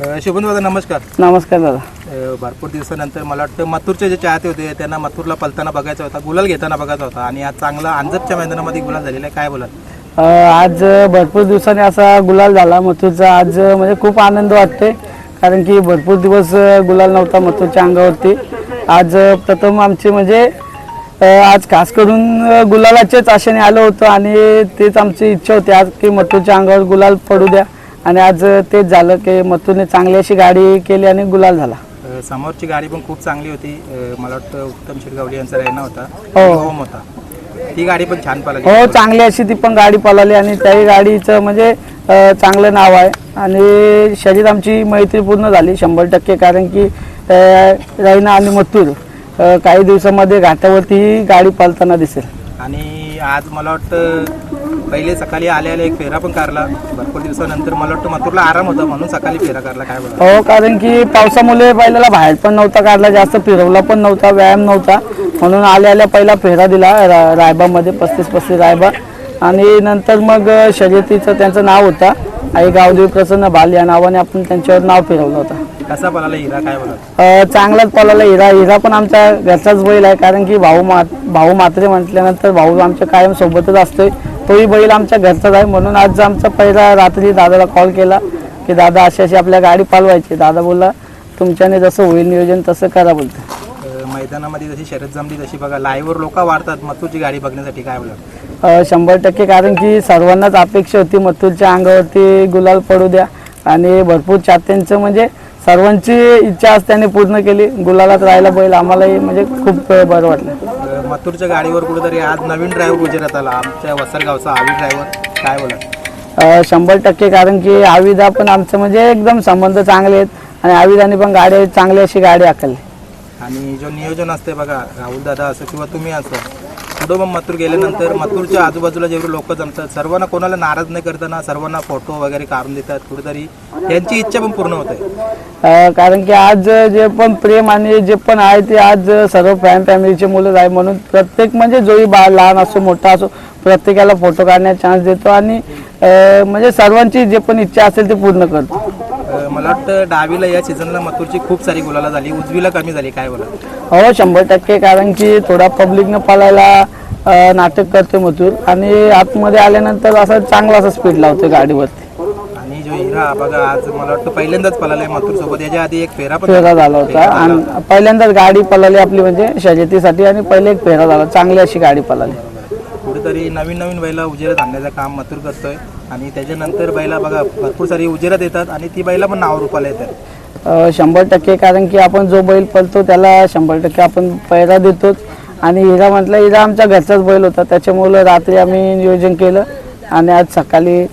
अ, शुभम दादा नमस्कार. नमस्कार दादा. अ, भरपूर दिवसानंतर मला वाटतं मथुरचे जे चाहते होते त्यांना मथुरला पलताना बघायचा होता गुलाल घेताना बघायचा होता. आणि आज चांगला अंजपच्या मैदानामध्ये गुलाल झालेला आहे. काय बोलाल? अ, आज भरपूर दिवसांनी असा गुलाल झाला मथुरचा. आज म्हणजे खूप आनंद वाटते कारण की भरपूर दिवस गुलाल नव्हता मथुरच्या अंगावरती. आज प्रथम आमचे म्हणजे अ, आज खास करून अ, गुलालाच्याच आशेने आलो होतो आणि तेच आमची इच्छा होती. आज की मथुरच्या अंगावर गुलाल पडू द्या. आणि आज तेच झालं की मथुरने चांगली अशी गाडी केली आणि गुलाल झाला. अ, समोरची गाडी पण खूप चांगली होती. अ, मला वाटतं उत्तम शिरगावली यांचा रेना होता. हो. होता. ती गाडी पण छान पळाली. हो चांगली अशी ती पण गाडी पळाली आणि त्याही गाडीचं म्हणजे अ, चांगलं नाव आहे. आणि शरीर आमची मैत्री पूर्ण झाली शंभर टक्के कारण की अ, रैना आणि मथुर अ, काही दिवसामध्ये घाटावरती गाडी पळताना दिसेल. आणि आज मला वाटतं पहिले सकाळी आले आले एक फेरा पण काढला. भरपूर दिवसानंतर मला वाटतं मथुरला आराम होता म्हणून सकाळी फेरा काढला काय बोला हो कारण की पावसामुळे पहिल्याला बाहेर पण नव्हता काढला जास्त फिरवला पण नव्हता व्यायाम नव्हता. म्हणून आल्या आल्या पहिला फेरा दिला रा रायबामध्ये पस्तीस पस्तीस रायबा. आणि नंतर मग शर्यतीचं त्यांचं नाव होता. आई गावदेवी प्रसन्न भाल या नावाने आपण त्यांच्यावर नाव फिरवलं होतं. कसा पळाला हिरा काय बोला अ, चांगलाच पळाला हिरा. हिरा पण आमच्या घरचाच बैल आहे कारण की भाऊ मा भाऊ मात्रे म्हटल्यानंतर भाऊ आमच्या कायम सोबतच असतोय. तोही बैल आमच्या घरचाच आहे. म्हणून आज आमचा पहिला रात्री दादाला कॉल केला की दादा अशी अशी आपल्या गाडी पालवायची. दादा बोलला तुमच्याने जसं होईल नियोजन तसं करा बोलतो. मैदानामध्ये जशी शर्यत जमली तशी बघा लाईव्हवर लोक वाढतात. मथुरची गाडी बघण्यासाठी काय बोला शंभर टक्के कारण की सर्वांनाच अपेक्षा होती मथुरच्या अंगावरती गुलाल पडू द्या. आणि भरपूर चाहत्यांचं म्हणजे सर्वांची इच्छा असल्याने पूर्ण केली. गुलालात राहायला बैल आम्हालाही म्हणजे खूप बरं वाटलं. मथुरच्या गाडीवर कुठेतरी आज नवीन ड्रायव्हर गुजरात आला. आमच्या वसरगावचा आवी ड्रायव्हर काय बोला अ, शंभर टक्के कारण की आविदा पण आमचं म्हणजे एकदम संबंध चांगले आहेत आणि आविदाने पण गाडी चांगली अशी गाडी आखली. आणि जो नियोजन असते बघा राहुल दादा असं किंवा तुम्ही असं मग मथुर गेल्यानंतर मथुरच्या आजूबाजूला जेवढे लोक जमतात सर्वांना कोणाला नाराज नाही करताना सर्वांना फोटो वगैरे काढून देतात कुठेतरी त्यांची इच्छा पण पूर्ण होते. कारण की आज जे पण प्रेम आणि जे पण आहे ते आज सर्व फॅन फॅमिलीचे मुलं आहे म्हणून प्रत्येक म्हणजे जोही बा लहान असो मोठा असो प्रत्येकाला फोटो काढण्याचा चान्स देतो आणि म्हणजे सर्वांची जे पण इच्छा असेल ते पूर्ण करतो. मला वाटतं डावीला या सीझनला मथुरची खूप सारी गुलाला झाली. उजवीला कमी झाली. काय बोला हो शंभर टक्के. कारण की थोडा पब्लिकनं पळायला अ, नाटक करते मथुर. आणि आतमध्ये आल्यानंतर असं चांगला असा स्पीड लावतो गाडीवरती. आणि जो हिरा बघा आज मला वाटतं पहिल्यांदाच पळालाय मथुर सोबत. याच्या आधी एक फेरा पण फेरा झाला होता. आणि पहिल्यांदाच गाडी पळाली आपली म्हणजे शर्यतीसाठी आणि पहिले एक फेरा झाला. चांगली अशी गाडी पळाली. कुठेतरी नवीन नवीन बैला उजेरात आणण्याचं काम मथुर करतोय. आणि त्याच्यानंतर बैला बघा भरपूर सारी उजेरात येतात आणि ती बैला पण नाव रूपाला येतात. शंभर टक्के कारण की आपण जो बैल पळतो त्याला शंभर टक्के आपण पैरा देतोच. आणि हिरा म्हटलं हिरा आमच्या घरचाच बैल होता. त्याच्यामुळं रात्री आम्ही नियोजन केलं आणि आज सकाळी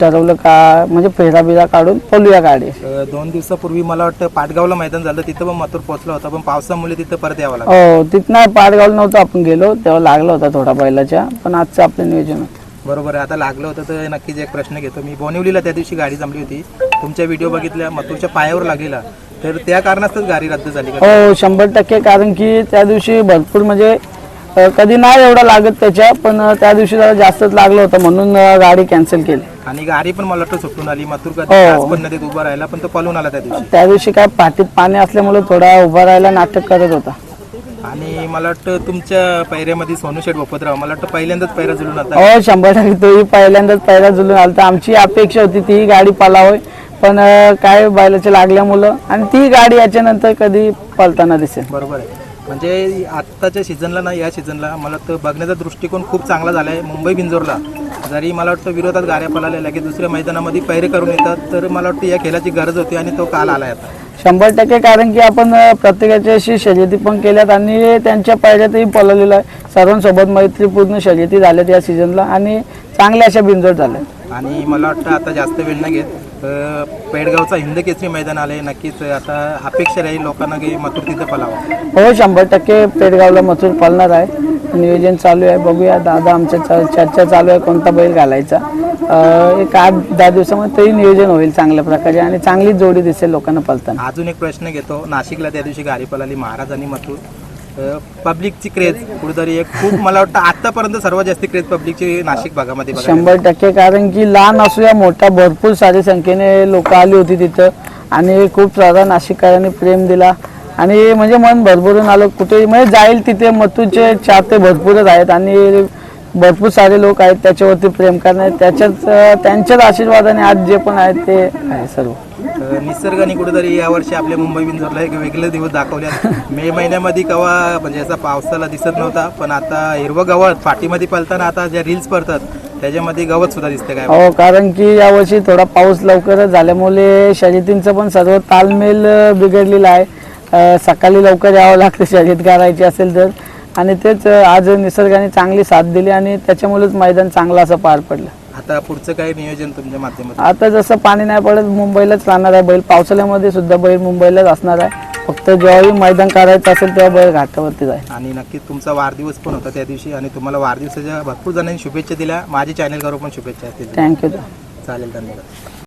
ठरवलं का म्हणजे फेरा बिरा काढून पळूया गाडी. अ, दोन दिवसापूर्वी मला वाटतं पाटगावला मैदान झालं. तिथं पण मथुर पोहोचला होता पण पावसामुळे तिथं परत यावं लागलं. हो तिथनं पाडगाव नव्हतं आपण गेलो. तेव्हा लागला होता थोडा बैलाच्या पण आजचं आपलं नियोजन होतं. बरोबर आहे. आता लागलं होतं तर नक्कीच एक प्रश्न घेतो. मी बोनिवलीला त्या दिवशी गाडी जमली होती. तुमच्या व्हिडिओ बघितल्या मथुरच्या पायावर लागलेला. तर त्या कारणास्तच गाडी रद्द झाली का? हो शंभर टक्के कारण की त्या दिवशी भरपूर म्हणजे अ, कधी नाही एवढं लागत त्याच्या पण अ, त्या दिवशी जरा जास्तच लागलं होतं म्हणून अ, गाडी कॅन्सल केली. आणि गाडी पण मला वाटतं सुटून आली. कधी हो. तास पण नदीत उभा राहिला पण तो पळून आला त्या दिवशी. त्या दिवशी काय पाठीत पाणी असल्यामुळे थोडा उभा राहायला नाटक करत होता. आणि मला वाटतं तुमच्या पैऱ्यामध्ये सोनू शेठ भोपतराव मला वाटतं पहिल्यांदाच पैरा जुळून आता हो शंभर टक्के तोही पहिल्यांदाच पहिला जुलून आला आमची अपेक्षा होती ती गाडी पलावय पण अ, काय बैलाच्या लागल्यामुळं आणि ती गाडी याच्यानंतर कधी पळताना दिसेल. बरोबर आहे. म्हणजे आत्ताच्या सीझनला ना या सीझनला मला वाटतं बघण्याचा दृष्टिकोन खूप चांगला झाला आहे मुंबई बिंजोरला. जरी मला वाटतं विरोधात गाड्या पळाल्या की दुसऱ्या मैदानामध्ये पैरे करून येतात तर मला वाटतं या खेळाची गरज होती आणि तो काल आला आता. शंभर टक्के कारण की आपण अ, प्रत्येकाच्या अशी शर्यती पण केल्यात आणि त्यांच्या पायऱ्यातही पळवलेलं आहे. सर्वांसोबत मैत्रीपूर्ण शर्यती झाल्यात या सीझनला आणि चांगल्या अशा बिंजोड झाल्या आणि मला वाटतं आता जास्त वेळ नाही घेत. पेडगावचा हिंद केसरी मैदान आले नक्कीच आता अपेक्षा राहील लोकांना की मथुर तिथं पलावा. हो शंभर टक्के पेडगावला मथुर पळणार आहे. नियोजन चालू आहे. बघूया दादा आमच्या चर्चा चालू आहे कोणता बैल घालायचा. एक आठ दहा दिवसामध्ये तरी नियोजन होईल चांगल्या प्रकारे आणि चांगली जोडी दिसेल लोकांना पळताना अजून एक प्रश्न घेतो. नाशिकला त्या दिवशी गाडी पळाली महाराज आणि मथुर. पब्लिकची क्रेज कुठेतरी एक खूप मला वाटतं आतापर्यंत सर्वात जास्त क्रेज पब्लिकची नाशिक भागामध्ये शंभर टक्के कारण की लहान असू या मोठ्या भरपूर सारी संख्येने लोक आली होती तिथं. आणि खूप सारा नाशिककरांनी प्रेम दिला. आणि म्हणजे मन भरभरून आलं कुठे म्हणजे जाईल तिथे मथुरचे चाहते भरपूरच आहेत. आणि भरपूर सारे लोक आहेत त्याच्यावरती प्रेम करणारे त्याच्याच त्यांच्याच आशीर्वादाने आज जे पण आहेत ते आहे सर्व. निसर्गाने कुठेतरी यावर्षी आपल्या मुंबई बिंजोरला एक वेगळे दिवस दाखवले मे महिन्यामध्ये कवा म्हणजे असा पावसाला दिसत नव्हता पण आता हिरवं गवत पाठीमध्ये पलताना आता ज्या रील्स पडतात त्याच्यामध्ये गवत सुद्धा दिसते काय? हो कारण की यावर्षी थोडा पाऊस लवकरच झाल्यामुळे शर्यतींचं पण सर्व तालमेल बिघडलेला आहे. अ, सकाळी लवकर यावं लागतं शर्यत करायची असेल तर. आणि तेच आज निसर्गाने चांगली साथ दिली आणि त्याच्यामुळेच मैदान चांगलं असं पार पडलं. आता पुढचं काय नियोजन तुमच्या माध्यमातून? आता जसं पाणी नाही पडत मुंबईलाच राहणार आहे बैल. पावसाळ्यामध्ये सुद्धा बैल मुंबईलाच असणार आहे. फक्त जेव्हाही मैदान करायचं असेल तेव्हा बैल घाटावरती जाईल आणि नक्कीच तुमचा वाढदिवस पण होता त्या दिवशी आणि तुम्हाला वाढदिवसाच्या भरपूर जणांनी शुभेच्छा दिल्या. माझ्या चॅनल करून पण शुभेच्छा असतील थँक्यू चालेल धन्यवाद.